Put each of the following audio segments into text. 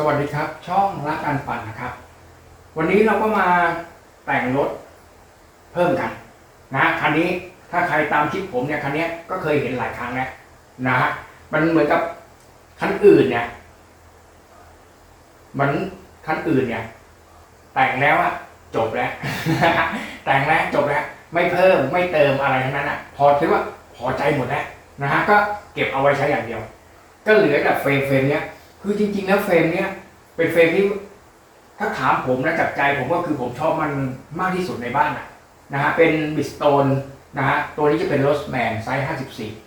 สวัสดีครับ ช่องรักการปั่นนะครับ วันนี้เราก็มาแต่งรถเพิ่มกัน นะคันนี้ถ้าใครตามคลิปผมเนี่ยคันนี้ก็เคยเห็นหลายครั้งแล้วนะฮะมันเหมือนกับคันอื่นเนี่ยมันคันอื่นเนี่ย แต่งแล้วอะจบแล้วแต่งแล้วจบแล้วไม่เพิ่มไม่เติมอะไรทั้งนั้นอะพอคิดว่าพอใจหมดแล้วนะฮะก็เก็บเอาไว้ใช้อย่างเดียว ก็เหลือแต่เฟรมเฟรมเนี้ย คือจริงๆแล้วเฟรมเนี้ยเป็นเฟรมที่ถ้าถามผมนะจากใจผมก็คือผมชอบมันมากที่สุดในบ้านอะนะฮะเป็นบิสโตนนะฮะตัวนี้จะเป็นโรสแมนไซส์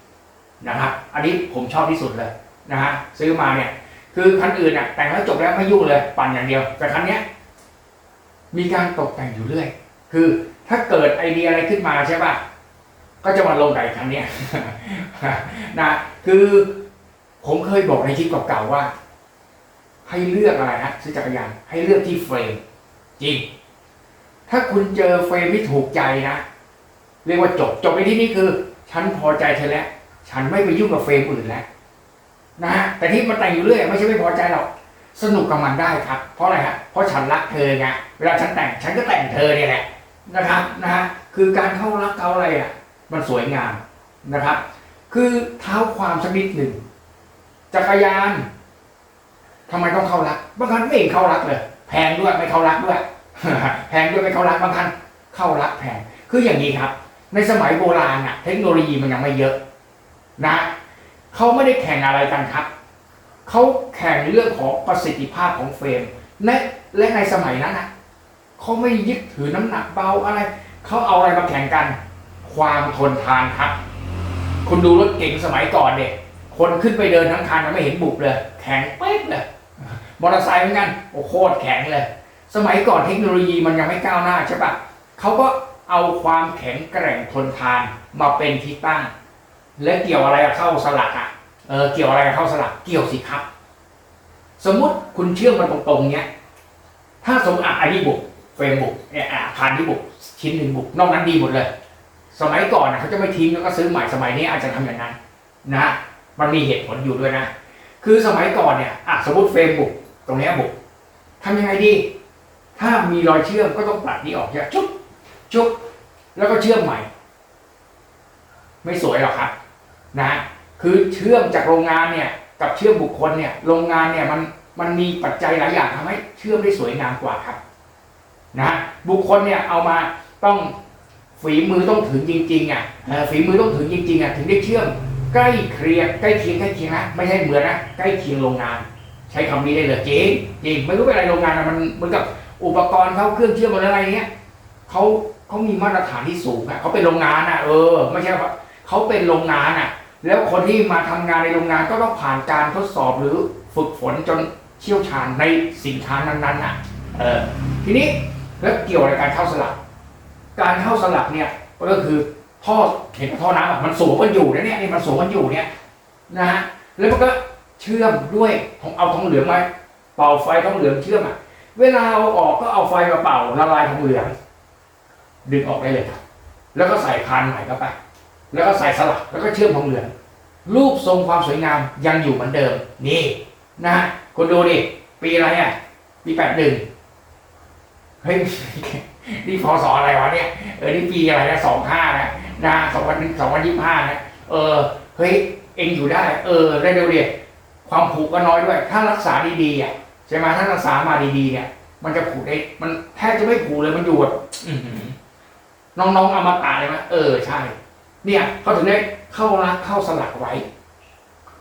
54 นะครับอันนี้ผมชอบที่สุดเลยนะฮะซื้อมาเนี่ย คือคันอื่นอะแต่งแล้วจบแล้วไม่ยุ่งเลย ปั่นอย่างเดียว แต่คันเนี้ยมีการตกแต่งอยู่เรื่อย คือถ้าเกิดไอเดียอะไรขึ้นมาใช่ป่ะก็จะมาลงกับไอ้คันเนี้ยนะคือผมเคยบอกในคลิปเก่าๆว่า ให้เลือกอะไรนะซื้อจักรยานให้เลือกที่เฟรมจริง ถ้าคุณเจอเฟรมที่ถูกใจนะเรียกว่าจบจบในที่นี้คือ ฉันพอใจเธอแล้ว ฉันไม่ไปยุ่งกับเฟรมอื่นแล้วนะฮะแต่ที่มันแต่งอยู่เรื่อยไม่ใช่ไม่พอใจหรอกสนุกกับมันได้ครับ เพราะอะไรฮะเพราะฉันรักเธอไงเวลาฉันแต่งฉันก็แต่งเธอเนี่ยแหละนะครับนะฮะคือการเข้ารักเขาอะไรอะ มันสวยงามนะครับ คือเท้าความสักนิดหนึ่งจักรยาน ทำไมต้องเข้ารักบางคันไม่เห็นเข้ารักเลย แพงด้วยไม่เข้ารักด้วย แพงด้วยไม่เข้ารักบางคันเข้ารักแพงคืออย่างนี้ครับ ในสมัยโบราณอะเทคโนโลยีมันยังไม่เยอะ นะเขาไม่ได้แข่งอะไรกันครับเขาแข่งเรื่องของประสิทธิภาพของเฟรมและและในสมัยนั้นอะเขาไม่ยึดถือน้ำหนักเบาอะไรเขาเอาอะไรมาแข่งกัน ความทนทานครับคุณดูรถเก๋งสมัยก่อนเนี่ยคนขึ้นไปเดินทั้งคันไม่เห็นบุบเลย แข็งเป๊ะเลย มอเตอร์ไซค์เหมือนกันโอ้โคตรแข็งเลย สมัยก่อนเทคโนโลยีมันยังไม่ก้าวหน้าใช่ปะเขาก็เอาความแข็งแกร่งทนทานมาเป็นที่ตั้ง และเกี่ยวอะไรกับเข้าสลักอะเออเกี่ยวอะไรกับเข้าสลักเกี่ยวสิครับ สมมุติคุณเชื่อมมันตรงๆเนี้ย ถ้าสมมติอะอันนี้บุกเฟรมบุกเนี่ยอะอาคารที่บุกชิ้นหนึ่งบุกนอกนั้นดีหมดเลย สมัยก่อนนะเขาจะไม่ทิ้งแล้วก็ซื้อใหม่สมัยนี้อาจจะทำอย่างนั้น นะ มันมีเหตุผลอยู่ด้วยนะ คือสมัยก่อนเนี่ยอะสมมติเฟรมบุก ตรงนี้บุกทำยังไงดี ถ้ามีรอยเชื่อมก็ต้องตัดนี้ออกเนี่ยชุบชุบแล้วก็เชื่อมใหม่ ไม่สวยหรอกครับนะคือเชื่อมจากโรงงานเนี่ย กับเชื่อมบุคคลเนี่ย โรงงานเนี่ยมันมันมีปัจจัยหลายอย่างทำให้เชื่อมได้สวยงามกว่าครับ นะบุคคลเนี่ยเอามาต้องฝีมือต้องถึงจริงๆอะฝีมือต้องถึงจริงๆอะถึงได้เชื่อมใกล้เคียงใกล้เคียงใกล้เคียงนะไม่ใช่เหมือนนะใกล้เคียงโรงงาน ใช้คำนี้ได้เลยจริงจริงไม่รู้เป็นอะไรโรงงานอะมันเหมือนกับอุปกรณ์เขาเครื่องเชื่อมอะไรเนี้ยเขาเขามีมาตรฐานที่สูงอะเขาเป็นโรงงานอะเออไม่ใช่ว่าเขาเป็นโรงงานอะ แล้วคนที่มาทำงานในโรงงานก็ต้องผ่านการทดสอบหรือฝึกฝนจนเชี่ยวชาญในสินค้านั้นๆน่ะเออทีนี้แล้วเกี่ยวอะไรการเข้าสลักการเข้าสลักเนี่ยก็คือท่อเห็นท่อน้ำอะมันสูงกันอยู่นะเนี่ยนี่มันสูงกันอยู่เนี่ยนะฮะแล้วมันก็ เชื่อมด้วยของเอาทองเหลืองไหมเป่าไฟทองเหลืองเชื่อมอะ เวลาเอาออกก็เอาไฟมาเป่าละลายทองเหลือง ดึงออกได้เลยครับ แล้วก็ใส่คานใหม่เข้าไป แล้วก็ใส่สลักแล้วก็เชื่อมทองเหลือง รูปทรงความสวยงามยังอยู่เหมือนเดิม นี่นะคุณดูดิปีอะไรอะปีแปดหนึ่งเฮ้ยนี่พศอะไรวะเนี่ยเออนี่ปีอะไรนะสองห้านะนะสองพันสองพันยี่ห้านะเออเฮ้ยเองอยู่ได้ เออได้เร็วเดีย ความผูกก็น้อยด้วย ถ้ารักษาดีๆอะใช่ไหมถ้ารักษามาดีๆเนี่ย มันจะผูกได้ มันแทบจะไม่ผูกเลยมันอยู่แบบน้องๆเอามาตาเลยไหมเออใช่ เนี่ยเขาถึงได้เข้ารักเข้าสลักไว้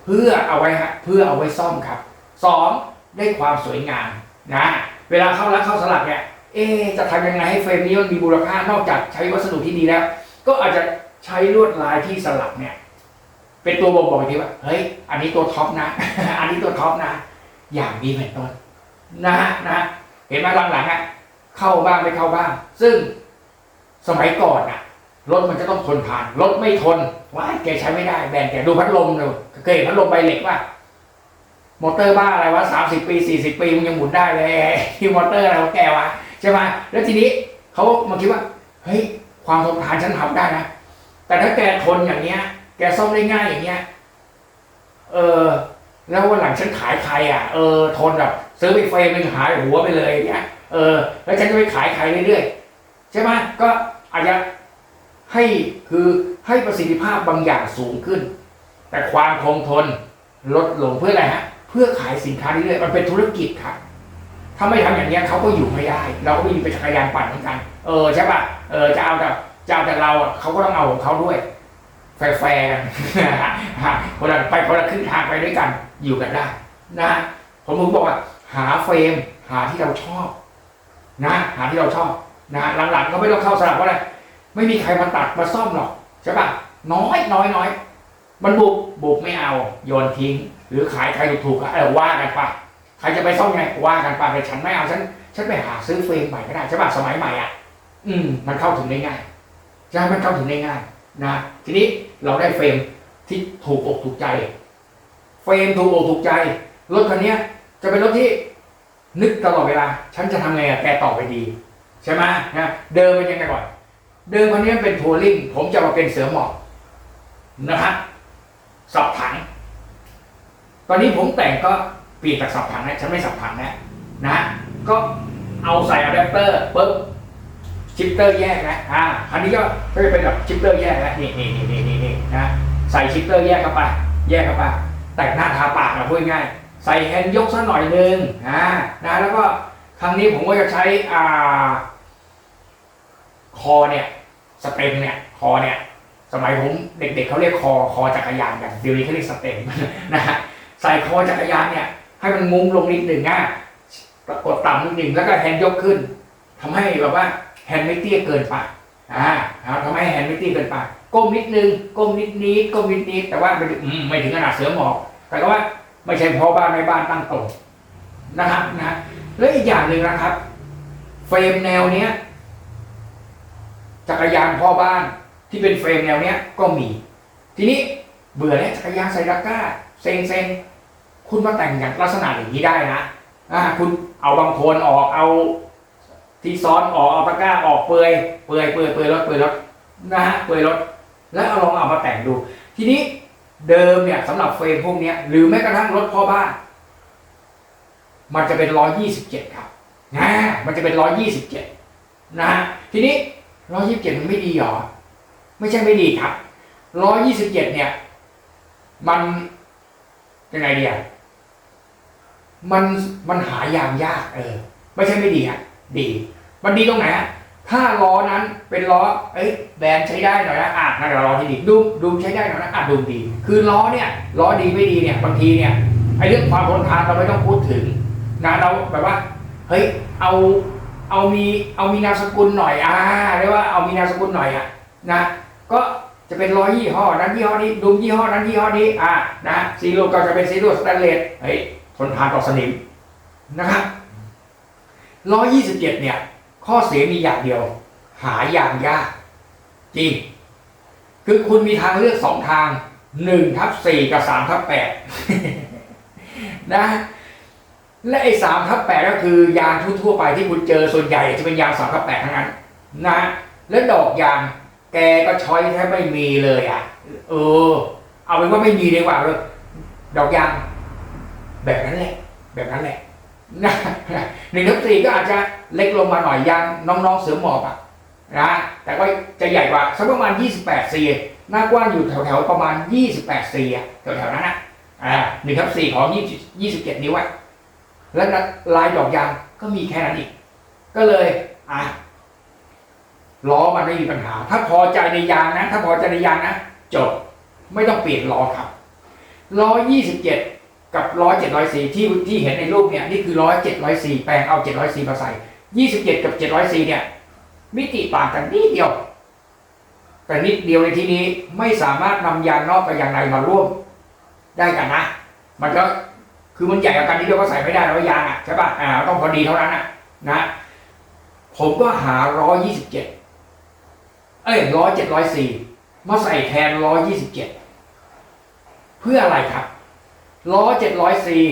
เพื่อเอาไว้ฮะเพื่อเอาไว้ซ่อมครับสองได้ความสวยงามนะเวลาเข้ารักเข้าสลักเนี่ยเอ๊จะทำยังไงให้เฟรมนี้มันมีมูลค่านอกจากใช้วัสดุที่ดีแล้ว ก็อาจจะใช้ลวดลายที่สลักเนี่ย เป็นตัวบ่งบอกอีกทีว่าเฮ้ย อันนี้ตัวท็อปนะ อันนี้ตัวท็อปนะ อย่างนี้เป็นต้นนะฮะนะฮะเห็นไหมหลังๆอะเข้าบ้างไม่เข้าบ้าง ซึ่งสมัยก่อนอะรถมันจะต้องทนทานรถไม่ทนว้าแกใช้ไม่ได้แบนแกดูพัดลมเลยเคยเห็นพัดลมใบเหล็กป่ะมอเตอร์บ้าอะไรวะสามสิบปีสี่สิบปีมันยังหมุนได้เลยที่มอเตอร์อะไรของแกวะใช่ไหมแล้วทีนี้เขามาคิดว่า เฮ้ย ความทนทานฉันทำได้นะแต่ถ้าแกทนอย่างเงี้ย แกซ่อมได้ง่ายอย่างเงี้ย เออ แล้ววันหลังฉันขายใครอะ เออ ทนแบบซื้อไปเฟรมหนึ่งหายหัวไปเลยอย่างเงี้ย เออ แล้วฉันจะไปขายใครเรื่อยๆ ใช่ไหมก็อาจจะให้คือให้ประสิทธิภาพบางอย่างสูงขึ้น แต่ความคงทนลดลงเพื่ออะไรฮะ เพื่อขายสินค้าเรื่อยๆ มันเป็นธุรกิจครับถ้าไม่ทำอย่างเนี้ยเขาก็อยู่ไม่ได้ เราก็ไม่มีไปจักรยานปั่นเหมือนกัน เออใช่ป่ะ เออจะเอาแต่จะเอาแต่เราอะเขาก็ต้องเอาของเขาด้วย แฟร์กันคนละไปคนละครึ่งทางไปด้วยกัน อยู่กันได้ นะ ผมถึงบอกว่า หาเฟรม หาที่เราชอบ นะ หาที่เราชอบนะหลังๆก็ไม่ต้องเข้าสลับเพราอะไรไม่มีใครมาตัดมาซ่อมหรอกใช่ป่ะน้อยน้อยน้อยมันบุกบุกไม่เอาโยนทิ้ง หรือขายใครถูกๆก็เออว่ากันไปใครจะไปซ่อมไงว่ากันไปแต่ฉันไม่เอาฉันฉันไปหาซื้อเฟรมใหม่ก็ได้ใช่ป่ะสมัยใหม่อะ อืม มันเข้าถึงได้ง่ายใช่ไหมมันเข้าถึงได้ง่าย นะทีนี้เราได้เฟรมที่ถูกอกถูกใจ เฟรมถูกอกถูกใจรถคันนี้จะเป็นรถที่นึกตลอดเวลา ฉันจะทำไงอะแกต่อไปดี ใช่ไหมนะเดิมเป็นยังไงก่อน เดิมคันนี้เป็นทัวริ่งผมจะมาเป็นเสือหมอบนะครับสับถัง ตอนนี้ผมแต่งก็เปลี่ยนจากสับถังนะฉันไม่สับถังแล้วนะ ก็เอาใส่อะแดปเตอร์ปุ๊บ ชิปเตอร์แยกนะอ่าคันนี้ก็ก็จะเป็นแบบชิปเตอร์แยกแล้วนี่นี่นี่นี่นี่นี่นะใส่ชิปเตอร์แยกเข้าไป แยกเข้าไป แต่งหน้าทาปากนะพูดง่ายๆใส่แฮนด์ยกสักหน่อยหนึงอ่านะแล้วก็ครั้งนี้ผมก็จะใช้อ่าคอเนี่ยสเต็มเนี่ยคอเนี่ยสมัยผมเด็กๆเขาเรียกคอคอจักรยานกันเดี๋ยวนี้เขาเรียกสเต็มนะฮะใส่คอจักรยานเนี่ยให้มันงุ้มลงนิดหนึ่งอะกดต่ำนิดหนึ่งแล้วก็แฮนด์ยกขึ้นทำให้แบบว่า แฮนด์ไม่เตี้ยเกินไปอ่าทำให้แฮนด์ไม่เตี้ยเกินไป ก้มนิดนึง ก้มนิดนิดก้มนิดนิดแต่ว่าไม่ถึงอืมไม่ถึงขนาดเสือหมอบแต่ก็ว่าไม่ใช่พ่อบ้านแม่บ้านตั้งตรงนะครับนะแล้วอีกอย่างหนึ่งนะครับ เฟรมแนวเนี้ยจักรยานพ่อบ้านที่เป็นเฟรมแนวเนี้ยก็มี ทีนี้เบื่อแล้วจักรยานใส่ตะกร้าเซ็งเซ็งคุณมาแต่งอย่างลักษณะอย่างนี้ได้นะอ่าคุณเอาบางโคนออกเอา ที่ซ้อนออกเอาตะกร้าออกเปลือยเปลือยเปลือยเปลือยรถเปลือยรถนะฮะเปลือยรถแล้วเอาลองเอามาแต่งดู ทีนี้เดิมเนี่ยสำหรับเฟรมพวกนี้หรือแม้กระทั่งรถพ่อบ้าน มันจะเป็นร้อยยี่สิบเจ็ดครับนะมันจะเป็นร้อยยี่สิบเจ็ดนะฮะทีนี้ร้อยยี่สิบเจ็ดมันไม่ดีหรอ ไม่ใช่ไม่ดีครับร้อยยี่สิบเจ็ดเนี่ย มันยังไงเดียมันมันหายามยาก เออ ไม่ใช่ไม่ดีอะ ดี มันดีตรงไหนอะถ้าล้อนั้นเป็นล้อ เอ้ยแบรนด์ใช้ได้หน่อยนะอะนั่นเดี๋ยวล้อที่ดีดูดูใช้ได้หน่อยนะอะดูดี คือล้อเนี่ยล้อดีไม่ดีเนี่ยบางทีเนี่ยไอ้เรื่องความทนทานเราไม่ต้องพูดถึงนะเราแบบว่าเฮ้ยเอาเอามีเอามีนามสกุลหน่อยอ่าเรียกว่าเอามีนามสกุลหน่อยอะนะก็จะเป็นร้อยยี่ห้อนั้นยี่ห้อนี้ดุมยี่ห้อนั้นยี่ห้อนี้อ่านะซีโร่ก็จะเป็นซีโร่สแตนเลสเฮ้ยทนทานต่อสนิมนะครับ ร้อยยี่สิบเจ็ดเนี่ย ข้อเสียมีอย่างเดียว หาอย่างยาก จริง คือคุณมีทางเลือกสองทางหนึ่งทับสี่กับสามทับแปดนะและไอ้สามทับแปดก็คือยางทั่วๆไปที่คุณเจอส่วนใหญ่จะเป็นยางสามทับแปดทั้งนั้น นะและดอกยางแกก็ช้อยแทบไม่มีเลยอะ เออ เอาเป็นว่าไม่มีดีกว่าเลยดอกยางแบบนั้นแหละ แบบนั้นแหละ หนึ่งทับสี่ก็อาจจะเล็กลงมาหน่อยยางน้องๆเสือหมอบอะนะแต่ก็จะใหญ่กว่าสักประมาณ 28ซีหน้ากว้างอยู่แถวๆประมาณ 28ซีอะแถวๆนั้นนะอ่าหนึ่งทับสี่ของ20 27นิ้วอะแล้วลายดอกยางก็มีแค่นั้นอีก ก็เลยอะล้อมันไม่มีปัญหา ถ้าพอใจในยางนะ ถ้าพอใจในยางนะจบไม่ต้องเปลี่ยนล้อครับล้อ27 กับล้อ704ที่ที่เห็นในรูปเนี่ยนี่คือล้อ704แปลงเอา704มาใส่27กับ704เนี่ยมิติต่างกันนิดเดียว แต่นิดเดียวในที่นี้ไม่สามารถนำยางนอกกับยางในมาร่วมได้กันนะ มันก็คือมันใหญ่กว่ากันนิดเดียวก็ใส่ไม่ได้แล้วยางอะใช่ป่ะอ่าต้องพอดีเท่านั้นอะนะ ผมก็หาร้อยยี่สิบเจ็ดเอ้ยร้อยเจ็ดร้อยสี่มาใส่แทนร้อยยี่สิบเจ็ดเพื่ออะไรครับ ล้อเจ็ดร้อยสี่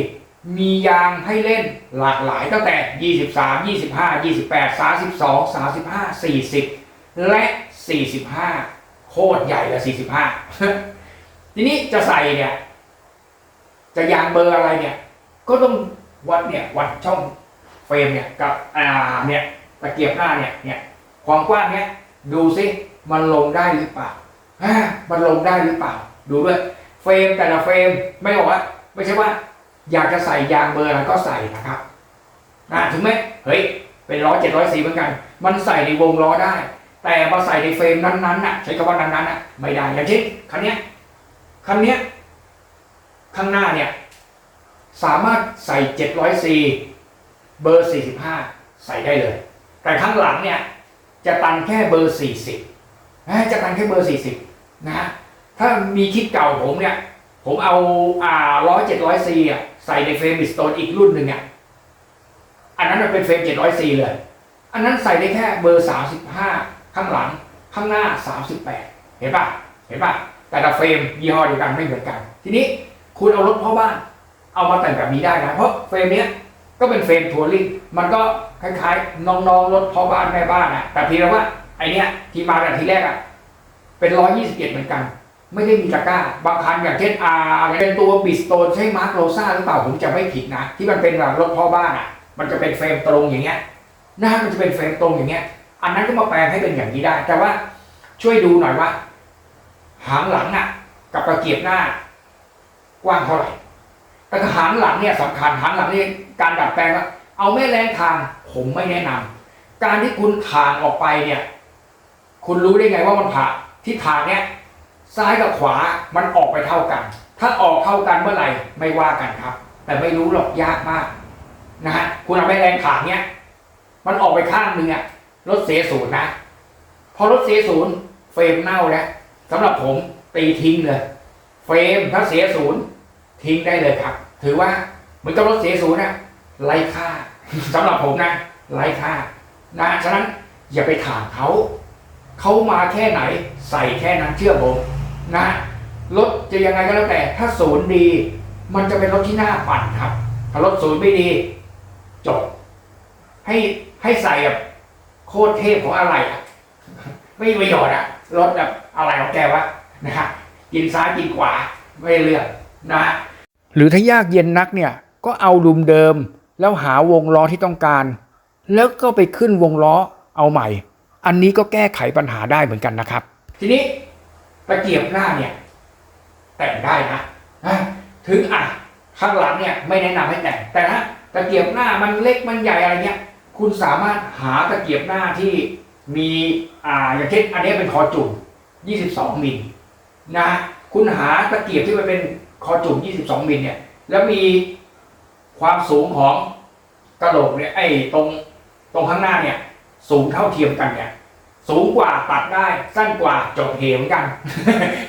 มียางให้เล่นหลากหลายตั้งแต่ยี่สิบสามยี่สิบห้ายี่สิบแปดสามสิบสองสามสิบห้าสี่สิบและสี่สิบห้าโคตรใหญ่ละสี่สิบห้าทีนี้จะใส่เนี่ย จะยางเบอร์อะไรเนี่ย ก็ต้องวัดเนี่ย วัดช่องเฟรมเนี่ย กับอ่าเนี่ยตะเกียบหน้าเนี่ยเนี่ยความกว้างเนี่ยดูซิมันลงได้หรือเปล่าอ่ามันลงได้หรือเปล่า ดูด้วย เฟรมแต่ละเฟรมไม่บอกว่า ไม่ใช่ว่า อยากจะใส่ยางเบอร์อะไรก็ใส่นะครับนะถึงแม้เฮ้ยเป็นร้อยเจ็ดร้อยสี่เหมือนกัน มันใส่ในวงล้อได้ แต่มาใส่ในเฟรมนั้นๆน่ะ ใช้คำว่านั้นๆน่ะไม่ได้อย่างเช่นคันเนี้ยคันเนี้ยข้างหน้าเนี่ยสามารถใส่ 700C เบอร์45ใส่ได้เลย แต่ข้างหลังเนี่ยจะตันแค่เบอร์40นะจะตันแค่เบอร์40นะฮะถ้ามีคลิปเก่าผมเนี่ย ผมเอาอ่าร้อยเจ็ดร้อยซีอะใส่ในเฟรมบิสโตนอีกรุ่นหนึ่งอะอันนั้นมันเป็นเฟรมเจ็ดร้อยซีเลย อันนั้นใส่ได้แค่เบอร์สามสิบห้าข้างหลังข้างหน้าสามสิบแปดเห็นปะเห็นปะแต่ละเฟรมยี่ห้อเดียวกันไม่เหมือนกัน ทีนี้คุณเอารถพ่อบ้าน เอามาแต่งแบบนี้ได้นะเพราะเฟรมเนี้ยก็เป็นเฟรมทัวริงมันก็คล้ายๆน้องๆรถพ่อบ้านแม่บ้านอะแต่เพียงแต่ว่าไอเนี้ยที่มาแต่ทีแรกอะเป็นร้อยยี่สิบเอ็ดเหมือนกัน ไม่ได้มีตะกร้า บางคันอย่างเช่นอาเป็นตัวบิสโตนใช่มาร์คโรซ่าหรือเปล่าผมจะไม่ผิดนะ ที่มันเป็นแบบรถพ่อบ้านอะ มันจะเป็นเฟรมตรงอย่างเงี้ยหน้ามันจะเป็นเฟรมตรงอย่างเงี้ย อันนั้นก็มาแปลงให้เป็นอย่างนี้ได้ แต่ว่าช่วยดูหน่อยว่า หางหลังอะ กับตะเกียบหน้ากว้างเท่าไหร่แต่หางหลังเนี่ยสำคัญหางหลังนี่การดัดแปลงว่าเอาแม่แรงทางผมไม่แนะนำการที่คุณทางออกไปเนี่ย คุณรู้ได้ไงว่ามันผ่าที่ทางเนี่ย ซ้ายกับขวามันออกไปเท่ากัน ถ้าออกเท่ากันเมื่อไหร่ไม่ว่ากันครับ แต่ไม่รู้หรอกยากมากนะฮะคุณเอาไปแรงขางเนี้ย มันออกไปข้างหนึ่งอะรถเสียศูนย์นะ พอรถเสียศูนย์เฟรมเน่าแล้วสำหรับผมตีทิ้งเลยเฟรมถ้าเสียศูนย์ทิ้งได้เลยครับ ถือว่าเหมือนกับรถเสียศูนย์นะไร้ค่าสำหรับผมนะไร้ค่านะฉะนั้นอย่าไปถามเขา เขามาแค่ไหนใส่แค่นั้นเชื่อผม นะรถจะยังไงก็แล้วแต่ ถ้าศูนย์ดี มันจะเป็นรถที่น่าปั่นครับ ถ้ารถศูนย์ไม่ดี จบ ให้ให้ใส่แบบโคตรเทพของอะไรอะ ไม่มีประโยชน์อะรถแบบอะไรของแกวะนะฮะกินซ้ายกินขวาไม่เลือกนะหรือถ้ายากเย็นนักเนี่ย ก็เอาดุมเดิม แล้วหาวงล้อที่ต้องการ แล้วก็ไปขึ้นวงล้อเอาใหม่ อันนี้ก็แก้ไขปัญหาได้เหมือนกันนะครับ ทีนี้ ตะเกียบหน้าเนี่ย แต่งได้นะถึงอะข้างหลังเนี่ยไม่แนะนำให้แต่งแต่ถ้าตะเกียบหน้ามันเล็กมันใหญ่อะไรเงี้ย คุณสามารถหาตะเกียบหน้าที่มีอ่าอย่างเช่นอันนี้เป็นคอจุ่ม22มิลนะ คุณหาตะเกียบที่มันเป็นคอจุ่ม22มิลเนี่ย แล้วมีความสูงของกระโหลกเนี่ยไอ้ตรงตรงข้างหน้าเนี่ย สูงเท่าเทียมกันเนี่ย สูงกว่าตัดได้สั้นกว่าจบเหเหมือนกัน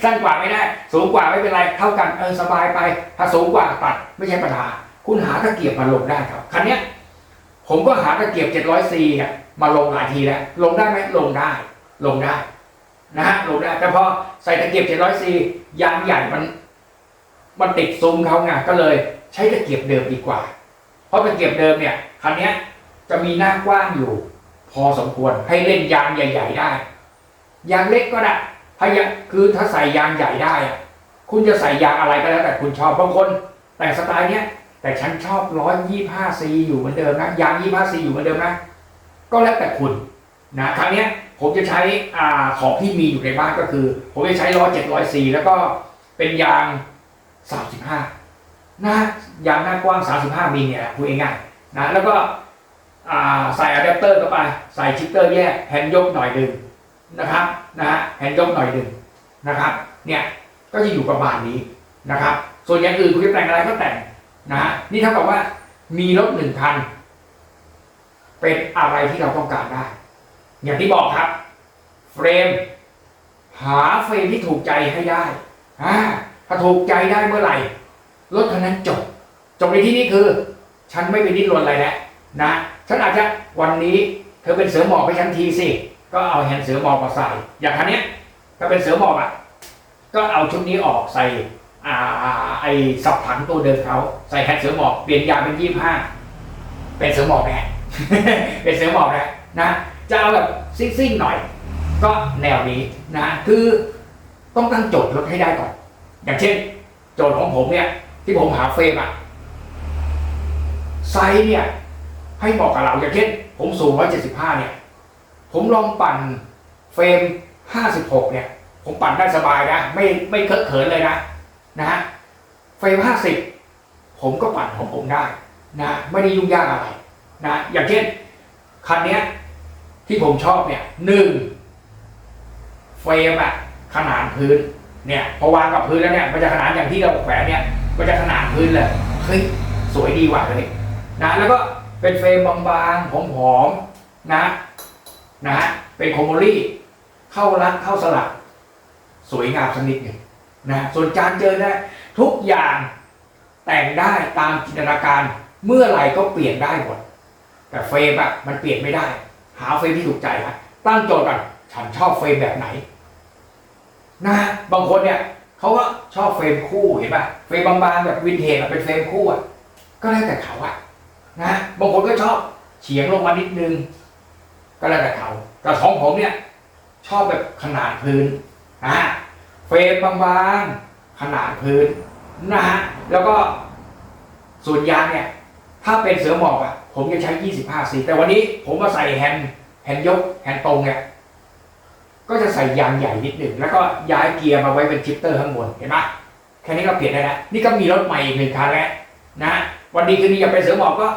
สั้นกว่าไม่ได้สูงกว่าไม่เป็นไรเท่ากันเออสบายไป ถ้าสูงกว่าตัดไม่ใช่ปัญหา คุณหาตะเกียบมาลงได้ครับคันนี้ผมก็หาตะเกียบ 700C อะมาลงหลายทีแล้วลงได้ไหมลงได้ ลงได้นะฮะลงได้แต่พอใส่ตะเกียบ 700C ยางใหญ่มัน มันติดซุ้มเขาไงก็เลย ใช้ตะเกียบเดิมดีกว่า เพราะตะเกียบเดิมเนี่ยคันนี้จะมีหน้ากว้างอยู่ พอสมควรให้เล่นยางใหญ่ ๆ ได้ ยางเล็กก็ได้ถ้ายาคือถ้าใส่ยางใหญ่ได้อะคุณจะใส่ยางอะไรก็แล้วแต่คุณชอบบางคน แต่งสไตล์เนี้ยแต่ฉันชอบร้อยยี่ห้าซีอยู่เหมือนเดิมนะยางยี่ห้าซีอยู่เหมือนเดิมนะก็แล้วแต่คุณนะครั้งเนี้ยผมจะใช้อ่าของที่มีอยู่ในบ้านก็คือ ผมจะใช้ร้อยเจ็ดร้อยซีแล้วก็เป็นยางสามสิบห้านะยางหน้ากว้างสามสิบห้ามิลเนี่ยพูดง่ายๆนะแล้วก็ ใส่อะแดปเตอร์เข้าไป ใส่ชิปเตอร์แยกแฮนด์ยกหน่อยหนึ่งนะครับนะฮะแฮนด์ยกหน่อยหนึ่งนะครับเนี่ยก็จะอยู่ประมาณนี้นะครับ ส่วนอย่างอื่นคุณจะแต่งอะไรก็แต่งนะฮะนี่เท่ากับว่ามีรถหนึ่งคัน เป็นอะไรที่เราต้องการได้ อย่างที่บอกครับ เฟรม หาเฟรมที่ถูกใจให้ได้อ่าถ้าถูกใจได้เมื่อไหร่รถคันนั้นจบ จบในที่นี้คือ ฉันไม่ไปดิ้นรนอะไรแล้วนะ ฉันอาจจะวันนี้เธอเป็นเสือหมอบให้ฉันทีสิก็เอาแฮนเสือหมอบมาใส่ อย่างคันนี้ถ้าเป็นเสือหมอบอะก็เอาชุดนี้ออกใส่อ่าไอสับถังตัวเดิมเขาใส่แฮนด์เสือหมอบเปลี่ยนยางเป็นยี่ห้าเป็นเสือหมอบแน่เป็นเสือหมอบแล้วนะจะเอาแบบซิ่งๆหน่อย ก็แนวนี้นะคือต้องตั้งโจทย์รถให้ได้ก่อน อย่างเช่น โจทย์ของผมเนี่ยที่ผมหาเฟรมอะไซส์เนี่ย ให้เหมาะกับเราอย่างเช่นผมสูง 175 เนี่ย ผมลองปั่นเฟรม 56 เนี่ย ผมปั่นได้สบายนะ ไม่ไม่เคอะเขินเลยนะนะฮะเฟรม 50 ผมก็ปั่นของผมได้นะไม่ได้ยุ่งยากอะไรนะอย่างเช่นคันเนี้ยที่ผมชอบเนี่ยหนึ่งเฟรมอะขนาดพื้นเนี่ยพอวางกับพื้นแล้วเนี่ยมันจะขนานอย่างที่เราแขวนเนี่ยมันจะขนานพื้นเลยเฮ้ยสวยดีว่ะเลยนะแล้วก็ เป็นเฟรมบางๆผอมๆนะนะฮะเป็นโคโมลี่ เข้ารัดเข้าสลักสวยงามสนิดหนึ่งนะส่วนจานเจอได้ทุกอย่างแต่งได้ตามจินตนาการเมื่อไหร่ก็เปลี่ยนได้หมดแต่เฟรมอะมันเปลี่ยนไม่ได้ หาเฟรมที่ถูกใจนะตั้งโจทย์ก่อนฉันชอบเฟรมแบบไหนนะฮะบางคนเนี่ยเขาก็ชอบเฟรมคู่เห็นป่ะเฟรมบางๆแบบวินเทจอเป็นเฟรมคู่อะก็แล้วแต่เขาอะ นะบางคนก็ชอบเฉียงลงมานิดนึง ก็แล้วแต่เขาแต่ของผมเนี่ย ชอบแบบขนาดพื้นนะฮะเฟรมบางๆขนาดพื้นนะฮะแล้วก็ส่วนยางเนี่ย ถ้าเป็นเสือหมอบอะผมจะใช้ 25ซีแต่วันนี้ผมมาใส่แฮนด์แฮนด์ยกแฮนด์ตรงเนี่ยก็จะใส่ยางใหญ่นิดหนึ่งแล้วก็ย้ายเกียร์มาไว้เป็นชิปเตอร์ข้างบนเห็นปะแค่นี้ก็เปลี่ยนได้แล้วนี่ก็มีรถใหม่อีกหนึ่งคันแล้วนะวันดีคืนนี้อยากไปเสือหมอบก็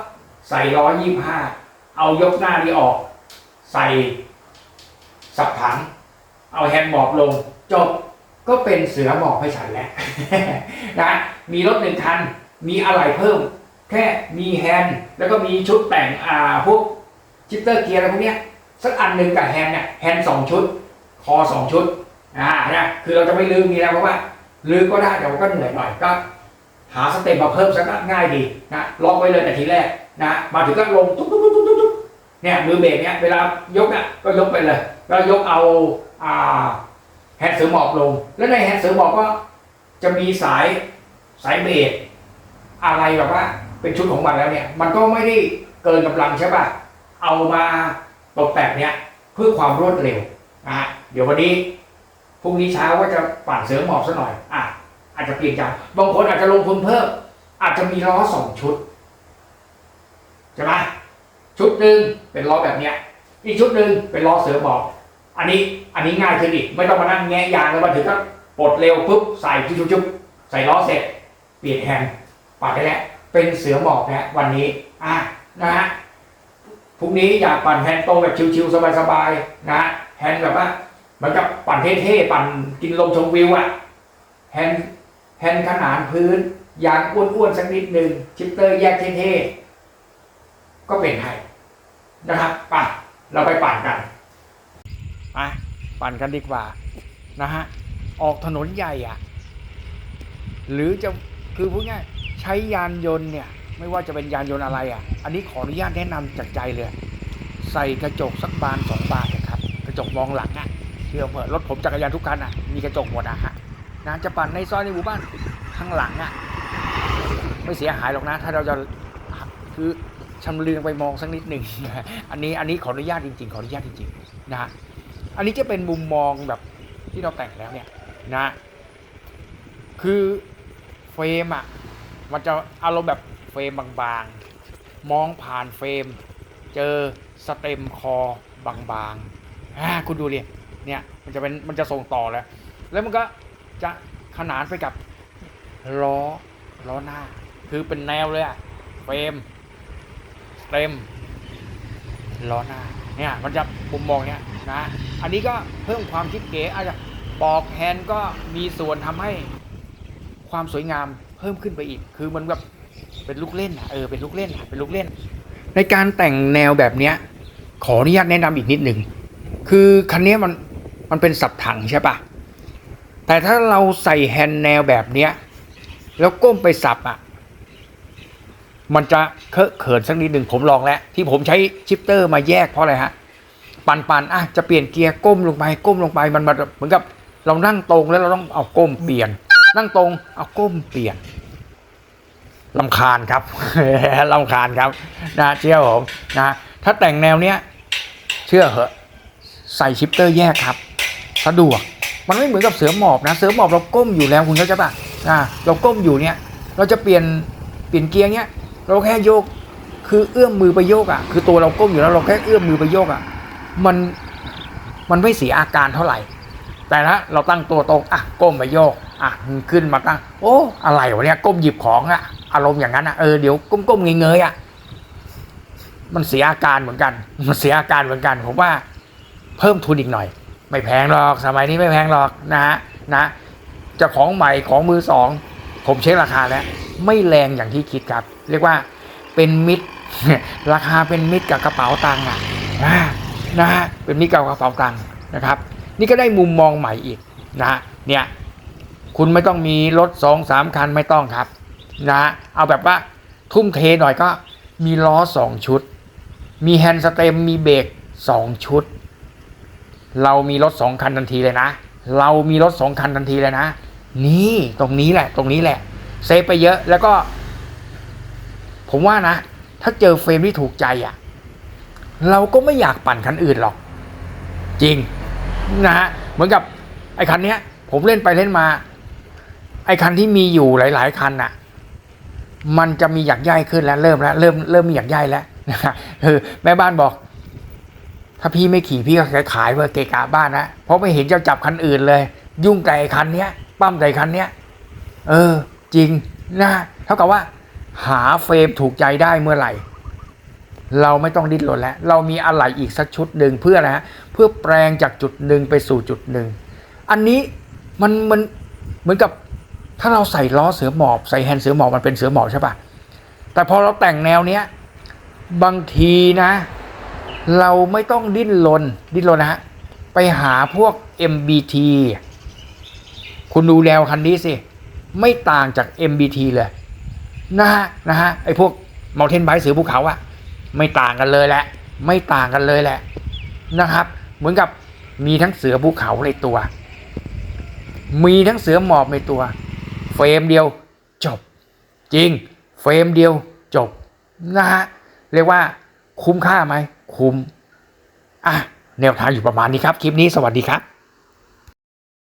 ใส่ร้อยยี่ห้าเอายกหน้านี้ออก ใส่สับถัง เอาแฮนด์หมอบลง จบก็เป็นเสือหมอบให้ฉันแล้วนะมีรถหนึ่งคัน มีอะไรเพิ่ม แค่มีแฮนด์แล้วก็มีชุดแต่งอ่าพวกชิปเตอร์เกียร์อะไรพวกเนี้ยสักอันหนึ่งกับแฮนด์เนี่ยแฮนด์สองชุด คอสองชุดอ่านะคือเราจะไม่ลืมมีแล้วเพราะว่าลืมก็ได้แต่ว่าก็เหนื่อยหน่อยก็ หาสเต็ปมาเพิ่มสักง่ายดีนะล็อกไว้เลยแต่ทีแรกนะมาถึงก็ลงตุ๊บตุ๊บตุ๊บตุ๊บตุ๊บเนี่ยมือเบรกเนี่ยเวลายกอะก็ยกไปเลยแล้วยกเอาอ่าแฮนด์เสือหมอบลง แล้วในแฮนด์เสือหมอบก็จะมีสายสายเบรกอะไรแบบว่า เป็นชุดของมันแล้วเนี่ย มันก็ไม่ได้เกินกำลังใช่ป่ะเอามาตกแต่งเนี่ยเพื่อความรวดเร็วนะฮะเดี๋ยววันนี้พรุ่งนี้เช้าว่าจะปั่นเสริมหมอบซะหน่อยอะ อาจจะเปลี่ยนจากบางคนอาจจะลงทุนเพิ่ม อาจจะมีล้อสองชุดใช่ไหมชุดหนึ่งเป็นล้อแบบเนี้ย อีกชุดหนึ่งเป็นล้อเสริมหมอบอันนี้อันนี้ง่ายขึ้นอีกไม่ต้องมานั่งแงะยางแล้วมาถึงก็ปลดเร็วปุ๊บใส่ชุบๆใส่ล้อเสร็จ เปลี่ยนแฮนด์ปัดได้แล้วเป็นเสือหมอบแล้ววันนี้อะนะฮะพรุ่งนี้อยากปั่นแฮนด์ตรงแบบชิวๆสบายๆนะฮะแฮนด์แบบว่าเหมือนกับปั่นเท่ๆปั่นกินลมชมวิวอะแฮนด์ แฮนขนานพื้น อย่างอ้วนๆสักนิดหนึ่งชิปเตอร์แยกเท่ๆก็เป็นให้นะครับป่ะเราไปปั่นกันไปปั่นกันดีกว่านะฮะออกถนนใหญ่อะหรือจะคือพูดง่ายใช้ยานยนต์เนี่ย ไม่ว่าจะเป็นยานยนต์อะไรอะอันนี้ขออนุญาตแนะนำจากใจเลย ใส่กระจกสักบานสองบานนะครับ กระจกมองหลังอะเชื่อเถอะรถผมจักรยานทุกคันอะมีกระจกหมดอะฮะ นะจะปั่นในซอยในหมู่บ้านข้างหลังอะไม่เสียหายหรอกนะ ถ้าเราจะคือชำเลืองไปมองสักนิดหนึ่งอันนี้อันนี้ขออนุญาตจริงๆ ขออนุญาตจริงๆนะฮะอันนี้จะเป็นมุมมองแบบที่เราแต่งแล้วเนี่ยนะ คือเฟรมอะมันจะอารมณ์แบบเฟรมบางๆ มองผ่านเฟรม เจอสเต็มคอบางๆอ่าคุณดูดิเนี่ยมันจะเป็นมันจะส่งต่อแล้ว แล้วมันก็ จะขนานไปกับล้อล้อหน้า คือเป็นแนวเลยอะเฟรมสเต็มล้อหน้าเนี่ยมันจะมุมมองเนี้ยนะ อันนี้ก็เพิ่มความคิดเก๋อาจจะปอกแฮนด์ก็มีส่วนทำให้ความสวยงามเพิ่มขึ้นไปอีก คือมันแบบเป็นลูกเล่นอะเออเป็นลูกเล่นเป็นลูกเล่น ในการแต่งแนวแบบเนี้ยขออนุญาตแนะนำอีกนิดหนึ่งคือคันนี้มันมันเป็นสับถังใช่ปะ แต่ถ้าเราใส่แฮนด์แนวแบบเนี้ย แล้วก้มไปสับอะ มันจะเคอะเขินสักนิดหนึ่งผมลองแล้ว ที่ผมใช้ชิปเตอร์มาแยกเพราะอะไรฮะ ปันปันๆอะจะเปลี่ยนเกียร์ก้มลงไปก้มลงไปมันมันเหมือนกับเรานั่งตรงแล้วเราต้องเอาก้มเปลี่ยน นั่งตรงเอาก้มเปลี่ยนลำคาญครับลำคาญครับนะเชื่อผมนะถ้าแต่งแนวเนี้ย เชื่อเหอะ ใส่ชิปเตอร์แยกครับ สะดวก มันไม่เหมือนกับเสือหมอบนะ เสือหมอบเราก้มอยู่แล้วคุณเข้าใจปะอ่าเราก้มอยู่เนี่ย เราจะเปลี่ยนเปลี่ยนเกียร์เนี้ยเราแค่โยกคือเอื้อมมือไปโยกอะ คือตัวเราก้มอยู่แล้วเราแค่เอื้อมมือไปโยกอะ มันมันไม่เสียอาการเท่าไหร่ แต่ถ้าเราตั้งตัวตรงอะก้มไปโยกอะขึ้นมาตั้ง โอ้อะไรวะเนี่ยก้มหยิบของอะอารมณ์อย่างนั้นอะเออเดี๋ยวก้มๆเงยๆอะมันเสียอาการเหมือนกัน มันเสียอาการเหมือนกันผมว่าเพิ่มทุนอีกหน่อย ไม่แพงหรอกสมัยนี้ไม่แพงหรอกนะฮะนะจะของใหม่ของมือสองผมเช็คราคาแล้ว ไม่แรงอย่างที่คิดครับ เรียกว่าเป็นมิตรราคาเป็นมิตรกับกระเป๋าตังค์อะนะนะฮะเป็นมิตรกับกระเป๋าตังค์นะครับ นี่ก็ได้มุมมองใหม่อีกนะฮะเนี่ยคุณไม่ต้องมีรถสองสามคันไม่ต้องครับนะฮะเอาแบบว่าทุ่มเทหน่อยก็มีล้อสองชุด มีแฮนด์สเต็มมีเบรกสองชุด เรามีรถสองคันทันทีเลยนะ เรามีรถสองคันทันทีเลยนะ นี่ตรงนี้แหละ ตรงนี้แหละ เซฟไปเยอะแล้วก็ ผมว่านะ ถ้าเจอเฟรมที่ถูกใจอะ่ะ เราก็ไม่อยากปั่นคันอื่นหรอก จริงนะฮะเหมือนกับไอ้คันเนี้ย ผมเล่นไปเล่นมา ไอ้คันที่มีอยู่หลาย ๆ คันน่ะ มันจะมีหยักย่ายขึ้นแล้ว เริ่มแล้วเริ่มเริ่มมีหยักย่ายแล้วนะฮะเออแม่บ้านบอก ถ้าพี่ไม่ขี่พี่ก็ขายขายเพื่อเกะกะบ้านนะเพราะไม่เห็นเจะจับคันอื่นเลย ยุ่งแต่คันเนี้ยปั้มแต่คันเนี้ยเออ จริงนะเท่ากับว่า หาเฟรมถูกใจได้เมื่อไหร่ เราไม่ต้องดิ้นรนแล้ว เรามีอะไหล่อีกสักชุดหนึ่งเพื่ออะไรฮะเพื่อแปลงจากจุดหนึ่งไปสู่จุดหนึ่งอันนี้มันมันเหมือนกับถ้าเราใส่ล้อเสือหมอบใส่แฮนด์เสือหมอบมันเป็นเสือหมอบใช่ปะแต่พอเราแต่งแนวเนี้ยบางทีนะ เราไม่ต้องดิ้นรนดิ้นรนนะฮะไปหาพวก MBT คุณดูแนวคันนี้สิ ไม่ต่างจาก MBT เลยนะฮะนะฮะไอพวก Mountain Bike เสือภูเขาอะไม่ต่างกันเลยแหละ ไม่ต่างกันเลยแหละนะครับ เหมือนกับมีทั้งเสือภูเขาในตัว มีทั้งเสือหมอบในตัว เฟรมเดียวจบ จริง เฟรมเดียวจบนะฮะเรียกว่าคุ้มค่าไหม คุ้ม อะ แนวทางอยู่ประมาณนี้ครับ คลิปนี้สวัสดีครับ